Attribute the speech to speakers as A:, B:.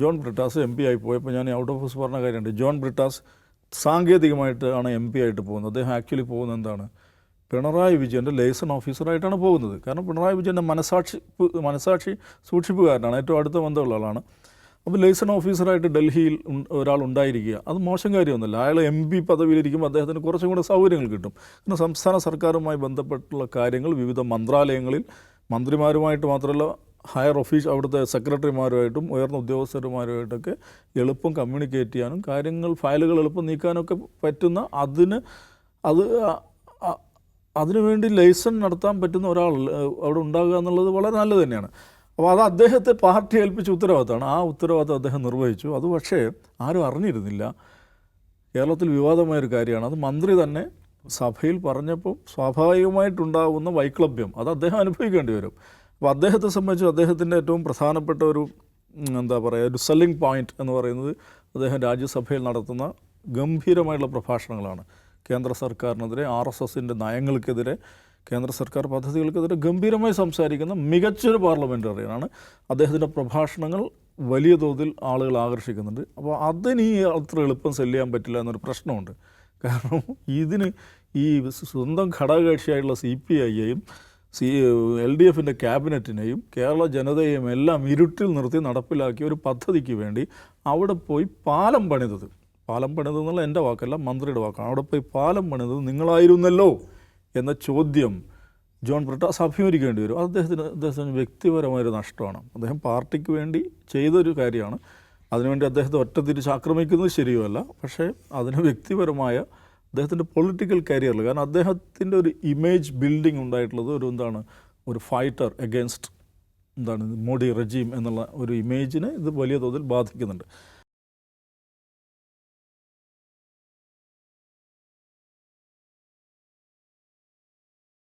A: John Brittas M P ആയി പോയപ്പോൾ ഞാൻ ഔട്ട് ഓഫ് ഓഫീസ് പറഞ്ഞ കാര്യമുണ്ട്. ജോൺ ബ്രിട്ടാസ് സാങ്കേതികമായിട്ടാണ് എം പി ആയിട്ട് പോകുന്നത്. അദ്ദേഹം ആക്ച്വലി പോകുന്നത് എന്താണ്? പിണറായി വിജയന്റെ ലേസൺ ഓഫീസറായിട്ടാണ് പോകുന്നത്. കാരണം പിണറായി വിജയന്റെ മനസാക്ഷി മനസാക്ഷി സൂക്ഷിപ്പുകാരനാണ്. ഏറ്റവും അടുത്ത ബന്ധമുള്ള ആളാണ്. അപ്പോൾ ലേസൺ ഓഫീസറായിട്ട് ഡൽഹിയിൽ ഒരാൾ ഉണ്ടായിരിക്കുക അത് മോശം കാര്യമൊന്നുമല്ല. അയാൾ എം പി പദവിയിലിരിക്കുമ്പോൾ അദ്ദേഹത്തിന് കുറച്ചും കൂടെ സൗകര്യങ്ങൾ കിട്ടും. പിന്നെ സംസ്ഥാന സർക്കാരുമായി ബന്ധപ്പെട്ടുള്ള കാര്യങ്ങൾ വിവിധ മന്ത്രാലയങ്ങളിൽ മന്ത്രിമാരുമായിട്ട് മാത്രമല്ല ഹയർ ഓഫീസ് അവിടുത്തെ സെക്രട്ടറിമാരുമായിട്ടും ഉയർന്ന ഉദ്യോഗസ്ഥരുമാരുമായിട്ടൊക്കെ എളുപ്പം കമ്മ്യൂണിക്കേറ്റ് ചെയ്യാനും കാര്യങ്ങൾ ഫയലുകൾ എളുപ്പം നീക്കാനൊക്കെ പറ്റുന്ന അതിന് അത് അതിനുവേണ്ടി ലൈസൺ നടത്താൻ പറ്റുന്ന ഒരാൾ അവിടെ ഉണ്ടാകുക എന്നുള്ളത് വളരെ നല്ലത് തന്നെയാണ്. അപ്പോൾ അത് അദ്ദേഹത്തെ പാർട്ടി ഏൽപ്പിച്ച ഉത്തരവാദിത്തമാണ്. ആ ഉത്തരവാദിത്തം അദ്ദേഹം നിർവഹിച്ചു. അത് പക്ഷേ ആരും അറിഞ്ഞിരുന്നില്ല. കേരളത്തിൽ വിവാദമായൊരു കാര്യമാണ്. അത് മന്ത്രി തന്നെ സഭയിൽ പറഞ്ഞപ്പോൾ സ്വാഭാവികമായിട്ടുണ്ടാകുന്ന വൈക്ലഭ്യം അത് അദ്ദേഹം അനുഭവിക്കേണ്ടി വരും. അപ്പോൾ അദ്ദേഹത്തെ സംബന്ധിച്ച് അദ്ദേഹത്തിന്റെ ഏറ്റവും പ്രധാനപ്പെട്ട ഒരു എന്താ പറയുക ഒരു സെല്ലിംഗ് പോയിന്റ് എന്ന് പറയുന്നത് അദ്ദേഹം രാജ്യസഭയിൽ നടത്തുന്ന ഗംഭീരമായിട്ടുള്ള പ്രഭാഷണങ്ങളാണ്. കേന്ദ്ര സർക്കാരിനെതിരെ ആർ എസ് എസിന്റെ നയങ്ങൾക്കെതിരെ കേന്ദ്ര സർക്കാർ പദ്ധതികൾക്കെതിരെ ഗംഭീരമായി സംസാരിക്കുന്ന മികച്ചൊരു പാർലമെന്ററിയനാണ് അദ്ദേഹത്തിന്റെ പ്രഭാഷണങ്ങൾ വലിയ തോതിൽ ആളുകൾ ആകർഷിക്കുന്നുണ്ട്. അപ്പോൾ അതിന് ഈ അത്ര എളുപ്പം സെല്ല് ചെയ്യാൻ പറ്റില്ല എന്നൊരു പ്രശ്നമുണ്ട്. കാരണം ഇതിന് ഈ സ്വന്തം ഘടകകക്ഷിയായിട്ടുള്ള സി പി ഐയെയും സി എൽ ഡി എഫിന്റെ ക്യാബിനറ്റിനെയും കേരള ജനതയെയും എല്ലാം ഇരുട്ടിൽ നിർത്തി നടപ്പിലാക്കിയ ഒരു പദ്ധതിക്ക് വേണ്ടി അവിടെ പോയി പാലം പണിതത്. പാലം പണിതത് എന്നുള്ള എന്റെ വാക്കല്ല മന്ത്രിയുടെ വാക്കാണ്. അവിടെ പോയി പാലം പണിതത് നിങ്ങളായിരുന്നല്ലോ എന്ന ചോദ്യം ജോൺ ബ്രിട്ടാസ് അഭിമുഖിക്കേണ്ടി വരും. അത് അദ്ദേഹത്തിന് അദ്ദേഹത്തിന് വ്യക്തിപരമായൊരു നഷ്ടമാണ്. അദ്ദേഹം പാർട്ടിക്ക് വേണ്ടി ചെയ്തൊരു കാര്യമാണ്. അതിനുവേണ്ടി അദ്ദേഹത്തെ ഒറ്റ തിരിച്ച് ആക്രമിക്കുന്നത് ശരിയുമല്ല. പക്ഷേ അതിന് വ്യക്തിപരമായ അദ്ദേഹത്തിന്റെ പൊളിറ്റിക്കൽ കരിയറിൽ കാരണം അദ്ദേഹത്തിന്റെ ഒരു ഇമേജ് ബിൽഡിംഗ് ഉണ്ടായിട്ടുള്ളത് ഒരു എന്താണ് ഒരു ഫൈറ്റർ എഗെയിൻസ്റ്റ് എന്താണ് മോഡി റജീം എന്നുള്ള ഒരു ഇമേജിനെ ഇത് വലിയ തോതിൽ ബാധിക്കുന്നുണ്ട്.